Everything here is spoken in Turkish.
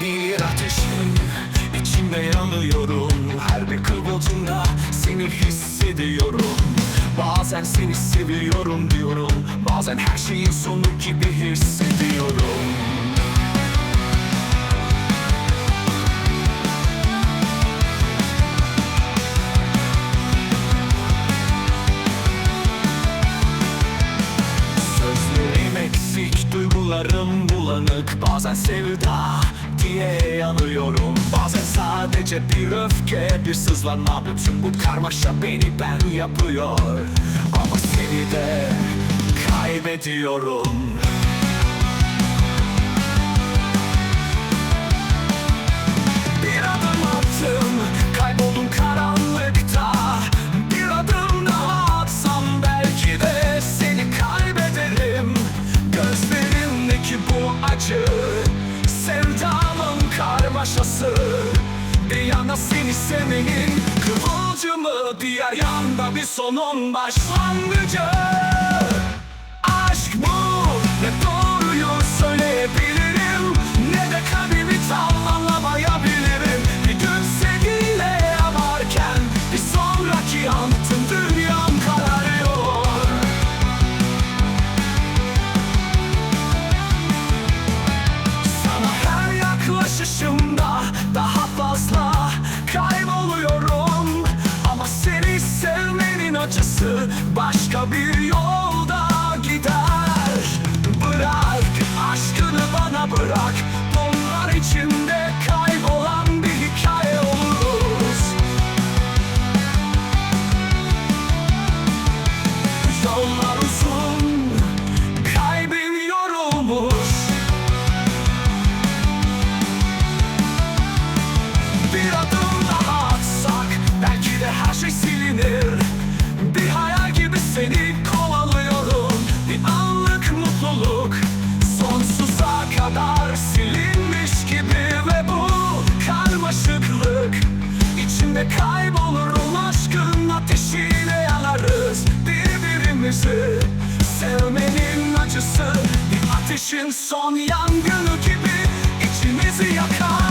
Bir ateşin içinde yanıyorum. Her bir kıvılcımda seni hissediyorum. Bazen seni seviyorum diyorum. Bazen her şeyin sonu gibi hissediyorum. Sözlerim eksik, duygularım bulanık. Bazen sevda diye yanıyorum. Bazen sadece bir öfke, bir sızlama Bütün bu karmaşa beni ben yapıyor. Ama seni de kaybediyorum sevmenin kıvılcımı Diğer yanda bir sonun başlangıcı kadar silinmiş gibi Ve bu karmaşıklık içinde kaybolur Aşkın ateşiyle yanarız Birbirimizi. Sevmenin acısı Bir ateşin son yangını gibi içimizi yakar